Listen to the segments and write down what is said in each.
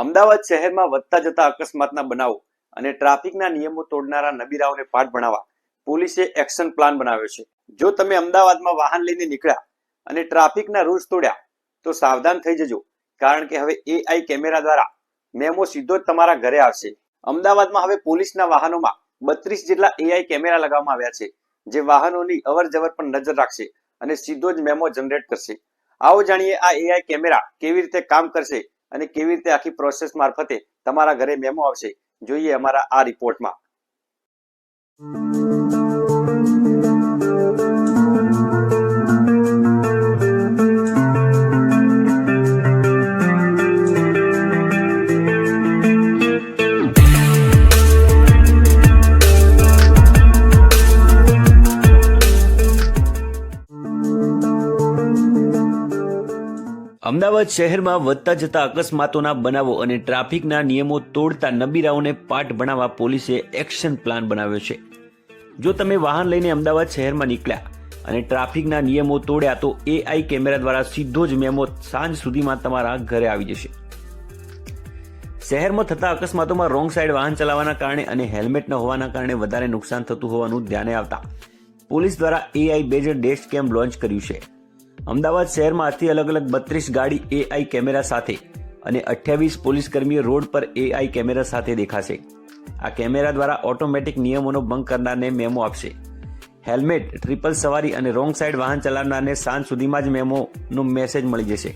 અમદાવાદ શહેરમાં વધતા જતા અકસ્માતના બનાવો અને ટ્રાફિકના નિયમો તોડનારા નબીરાઓને પાઠ ભણાવવા પોલીસે એક્શન પ્લાન બનાવ્યો છે. જો તમે અમદાવાદમાં વાહન લઈને નીકળ્યા અને ટ્રાફિકના રૂલ્સ તોડ્યા, તો સાવધાન થઈ જજો, કારણ કે હવે એઆઈ કેમેરા દ્વારા મેમો સીધો જ તમારા ઘરે આવશે. અમદાવાદમાં હવે પોલીસના વાહનોમાં બત્રીસ જેટલા એઆઈ કેમેરા લગાવવામાં આવ્યા છે, જે વાહનોની અવર જવર પર નજર રાખશે અને સીધો જ મેમો જનરેટ કરશે. આવો જાણીએ આ એઆઈ કેમેરા કેવી રીતે કામ કરશે અને કેવી રીતે આખી પ્રોસેસ મારફતે તમારા ઘરે મેમો આવશે જોઈએ અમારા આ રિપોર્ટમાં અમદાવાદ શહેરમાં વધતા જતા અકસ્માતોના બનાવો અને ટ્રાફિકના નિયમો તોડતા નબીરાઓને પાઠ ભણાવવા પોલીસે એક્શન પ્લાન બનાવ્યો છે. જો તમે વાહન લઈને અમદાવાદ શહેરમાં નીકળ્યા અને ટ્રાફિકના નિયમો તોડ્યા તો એઆઈ કેમેરા દ્વારા સીધો જ મેમો સાંજ સુધીમાં તમારા ઘરે આવી જશે. શહેરમાં થતા અકસ્માતોમાં રોંગ સાઈડ વાહન ચલાવવાના કારણે અને હેલ્મેટ ન હોવાના કારણે વધારે નુકસાન થતું હોવાનું ધ્યાને આવતા પોલીસ દ્વારા AI based dash cam launch કર્યું છે. અમદાવાદ શહેરમાં આથી અલગ અલગ બત્રીસ ગાડી એઆઈ કેમેરા સાથે અને અઠ્યાવીસ પોલીસ કર્મીઓ રોડ પર એઆઈ કેમેરા સાથે દેખાશે. આ કેમેરા દ્વારા ઓટોમેટિક નિયમોનો ભંગ કરનારને મેમો આપશે. હેલ્મેટ, ટ્રિપલ સવારી અને રોંગ સાઈડ વાહન ચલાવનારને સાંજ સુધીમાં જ મેમોનો મેસેજ મળી જશે.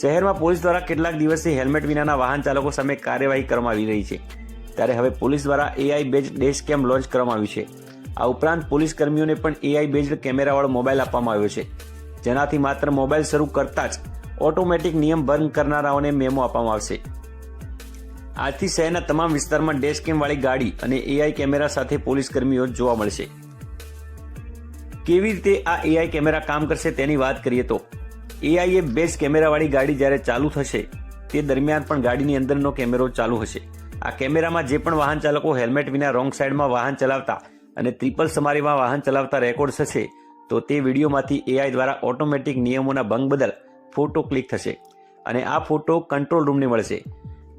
શહેરમાં પોલીસ દ્વારા કેટલાક દિવસથી હેલ્મેટ વિનાના વાહન ચાલકો સામે કાર્યવાહી કરવામાં આવી રહી છે. ત્યારે હવે પોલીસ દ્વારા AI base dash cam launch કરવામાં આવ્યું છે. આ ઉપરાંત પોલીસ કર્મીઓને પણ એઆઈ બેઝડ કેમેરાવાળો મોબાઈલ આપવામાં આવ્યો છે. જેનાથી માત્ર મોબાઈલ શરૂ કરતા જ ઓટોમેટિક નિયમ ભંગ કરનારાઓને મેમો આપવામાં આવશે. આજથી શહેરના તમામ વિસ્તારમાં ડેશ કેમ ગાડી અને એઆઈ કેમેરા સાથે પોલીસ કર્મીઓ જોવા મળશે. કેવી રીતે આ એઆઈ કેમેરા કામ કરશે તેની વાત કરીએ તો એઆઈ એ બેઝ કેમેરાવાળી ગાડી જ્યારે ચાલુ થશે, તે દરમિયાન પણ ગાડીની અંદરનો કેમેરો ચાલુ હશે. આ કેમેરામાં જે પણ વાહન ચાલકો હેલ્મેટ વિના રોંગ સાઈડમાં વાહન ચલાવતા અને ત્રિપલ સમારીમાં વાહન ચલાવતા રેકોર્ડ થશે તો તે વિડીયોમાંથી એઆઈ દ્વારા ઓટોમેટિક નિયમોના ભંગ બદલ ફોટો ક્લિક થશે અને આ ફોટો કંટ્રોલ રૂમને મળશે.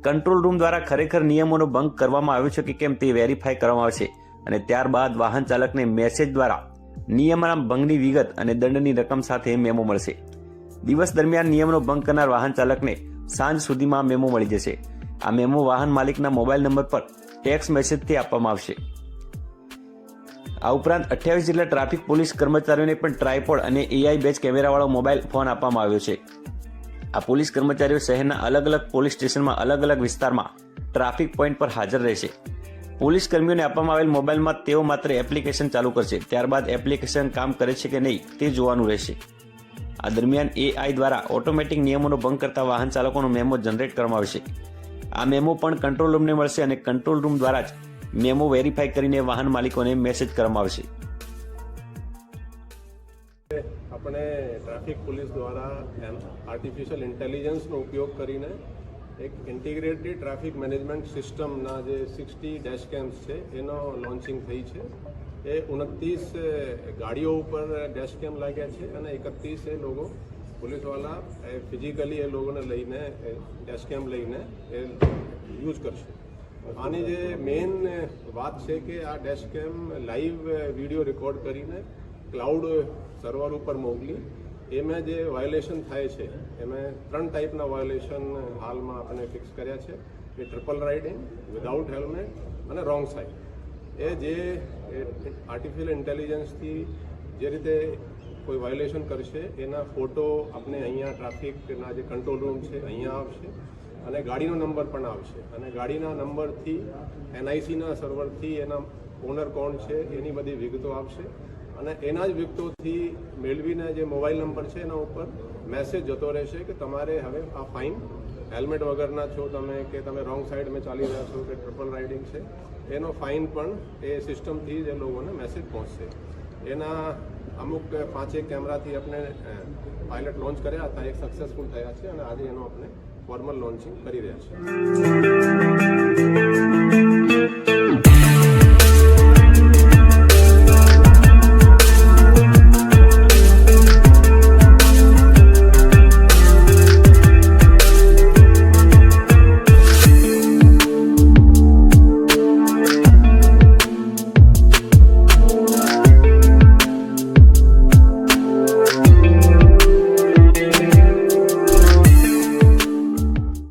કંટ્રોલ રૂમ દ્વારા ખરેખર નિયમોનો ભંગ કરવામાં આવ્યો છે કે કેમ તે વેરીફાઈ કરવામાં આવશે અને ત્યારબાદ વાહન ચાલકને મેસેજ દ્વારા નિયમના ભંગની વિગત અને દંડની રકમ સાથે મેમો મળશે. દિવસ દરમિયાન નિયમનો ભંગ કરનાર વાહન ચાલકને સાંજ સુધીમાં મેમો મળી જશે. આ મેમો વાહન માલિકના મોબાઈલ નંબર પર ટેક્સ મેસેજથી આપવામાં આવશે. આ ઉપરાંત અઠ્યાવીસ જેટલા ટ્રાફિક પોલીસ કર્મચારીઓને પણ ટ્રાયપોડ અને એઆઈ બેચ કેમેરાવાળો મોબાઈલ ફોન આપવામાં આવ્યો છે. આ પોલીસ કર્મચારીઓ શહેરના અલગ અલગ પોલીસ સ્ટેશનમાં અલગ અલગ વિસ્તારમાં ટ્રાફિક પોઈન્ટ પર હાજર રહેશે. પોલીસ કર્મીઓને આપવામાં આવેલ મોબાઈલમાં તેઓ માત્ર એપ્લિકેશન ચાલુ કરશે, ત્યારબાદ એપ્લિકેશન કામ કરે છે કે નહીં તે જોવાનું રહેશે. આ દરમિયાન એઆઈ દ્વારા ઓટોમેટિક નિયમોનો ભંગ કરતા વાહન ચાલકોનો મેમો જનરેટ કરવામાં આવશે. આ મેમો પણ કંટ્રોલ રૂમને મળશે અને કંટ્રોલ રૂમ દ્વારા જ મેમો વેરીફાઈ કરીને વાહન માલિકોને મેસેજ કરવામાં આવશે. આપણે ટ્રાફિક પોલીસ દ્વારા આર્ટિફિશિયલ ઇન્ટેલિજન્સનો ઉપયોગ કરીને એક ઇન્ટિગ્રેટેડ ટ્રાફિક મેનેજમેન્ટ સિસ્ટમના જે સિક્સટી ડેશ કેમ્સ છે, એનો લોન્ચિંગ થઈ છે. એ ઉનત્રીસ ગાડીઓ ઉપર ડેશ કેમ લાગ્યા છે અને એકત્રીસ એ લોકો પોલીસવાળા એ ફિઝિકલી એ લોકોને લઈને ડેશ કેમ લઈને એ યુઝ કરશે. આની જે મેઇન વાત છે કે આ dash cam live video record કરીને ક્લાઉડ સર્વર ઉપર મોકલી. એમાં જે વાયોલેશન થાય છે, એમાં ત્રણ ટાઈપના વાયોલેશન હાલમાં આપણે ફિક્સ કર્યા છે. કે ટ્રિપલ રાઇડિંગ વિધાઉટ હેલ્મેટ અને રોંગ સાઈડ એ જે આર્ટિફિશિયલ ઇન્ટેલિજન્સથી જે રીતે કોઈ વાયોલેશન કરશે, એના ફોટો આપણે અહીંયા ટ્રાફિકના જે કંટ્રોલ રૂમ છે, અહીંયા આવશે. અને ગાડીનો નંબર પણ આવશે. અને ગાડીના નંબરથી, એનઆઈસીના સર્વરથી એના ઓનર કોણ છે, એની બધી વિગતો આપશે. અને એના જ વિગતોથી મેળવીને જે મોબાઈલ નંબર છે એના ઉપર મેસેજ જતો રહેશે કે તમારે હવે આ ફાઇન હેલ્મેટ વગરના છો તમે કે તમે રોંગ સાઈડમાં ચાલી રહ્યા છો કે ટ્રિપલ રાઇડિંગ છે, એનો ફાઇન પણ એ સિસ્ટમથી જ એ લોકોને મેસેજ પહોંચશે. એના અમુક પાંચેક કેમેરાથી આપણે પાયલટ લોન્ચ કર્યા હતા એ સક્સેસફુલ થયા છે અને આજે એનો આપણે ફોર્મલ લોન્ચિંગ કરી રહ્યા છીએ